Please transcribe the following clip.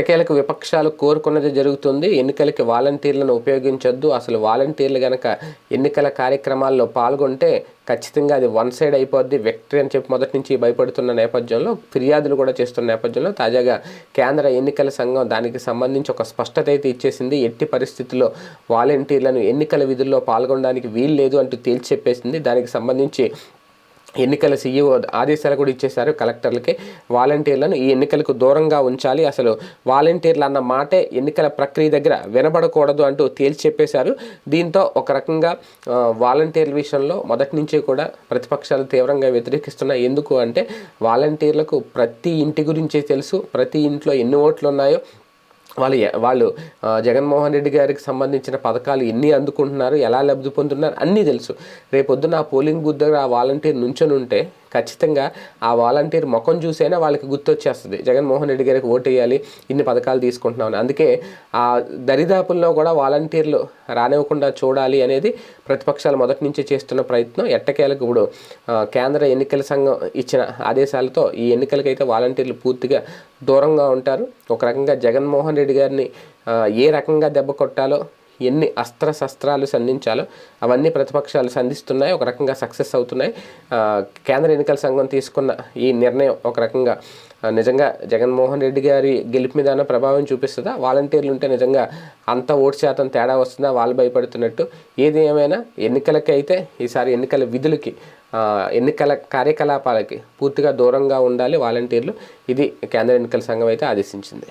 ఎట్టకేలకు విపక్షాలు కోరుకున్నది జరుగుతుంది. ఎన్నికలకి వాలంటీర్లను ఉపయోగించొద్దు. అసలు వాలంటీర్లు గనక ఎన్నికల కార్యక్రమాల్లో పాల్గొంటే ఖచ్చితంగా అది వన్ సైడ్ అయిపోద్ది. విక్టరీ అని చెప్పి మొదటి నుంచి భయపడుతున్న నేపథ్యంలో ఫిర్యాదులు కూడా చేస్తున్న నేపథ్యంలో తాజాగా కేంద్ర ఎన్నికల సంఘం దానికి సంబంధించి ఒక స్పష్టత అయితే ఇచ్చేసింది. ఎట్టి పరిస్థితుల్లో వాలంటీర్లను ఎన్నికల విధుల్లో పాల్గొనడానికి వీలు లేదు అంటూ తేల్చి చెప్పేసింది. దానికి సంబంధించి ఎన్నికల సీఈఓ ఆదేశాలు కూడా ఇచ్చేశారు కలెక్టర్లకి. వాలంటీర్లను ఈ ఎన్నికలకు దూరంగా ఉంచాలి. అసలు వాలంటీర్లు అన్న మాటే ఎన్నికల ప్రక్రియ దగ్గర వినబడకూడదు అంటూ తేల్చి చెప్పేశారు దీంతో ఒక రకంగా వాలంటీర్ల విషయంలో మొదటి నుంచి కూడా ప్రతిపక్షాలు తీవ్రంగా వ్యతిరేకిస్తున్నాయి. ఎందుకు అంటే వాలంటీర్లకు ప్రతి ఇంటి గురించే తెలుసు. ప్రతి ఇంట్లో ఎన్ని ఓట్లు ఉన్నాయో వాళ్ళు వాళ్ళు జగన్మోహన్ రెడ్డి గారికి సంబంధించిన పథకాలు ఎన్ని అందుకుంటున్నారు ఎలా లబ్ధి పొందుతున్నారు అన్నీ తెలుసు. రేపొద్దున ఆ పోలింగ్ బూత్ దగ్గర ఆ వాలంటీర్ నుంచొని ఉంటే ఖచ్చితంగా ఆ వాలంటీర్ ముఖం చూసైనా వాళ్ళకి గుర్తొచ్చేస్తుంది. జగన్మోహన్ రెడ్డి గారికి ఓటు వేయాలి ఇన్ని పథకాలు తీసుకుంటున్నామని. అందుకే ఆ దరిదాపుల్లో కూడా వాలంటీర్లు రానివ్వకుండా చూడాలి అనేది ప్రతిపక్షాలు మొదటి నుంచి చేస్తున్న ప్రయత్నం. ఎట్టకేలకు ఇప్పుడు కేంద్ర ఎన్నికల సంఘం ఇచ్చిన ఆదేశాలతో ఈ ఎన్నికలకైతే వాలంటీర్లు పూర్తిగా దూరంగా ఉంటారు. ఒక రకంగా జగన్మోహన్ రెడ్డి గారిని ఏ రకంగా దెబ్బ కొట్టాలో ఎన్ని అస్త్ర శస్త్రాలు సంధించాలో అవన్నీ ప్రతిపక్షాలు సంధిస్తున్నాయి ఒక రకంగా సక్సెస్ అవుతున్నాయి. కేంద్ర ఎన్నికల సంఘం తీసుకున్న ఈ నిర్ణయం ఒక రకంగా నిజంగా జగన్మోహన్ రెడ్డి గారి గెలుపు మీద ప్రభావం చూపిస్తుందా? వాలంటీర్లు ఉంటే నిజంగా అంత ఓటు శాతం తేడా వస్తుందా? వాళ్ళు భయపడుతున్నట్టు. ఏది ఏమైనా ఎన్నికలకి అయితే ఈసారి ఎన్నికల విధులకి ఎన్నికల కార్యకలాపాలకి పూర్తిగా దూరంగా ఉండాలి వాలంటీర్లు. ఇది కేంద్ర ఎన్నికల సంఘం అయితే ఆదేశించింది.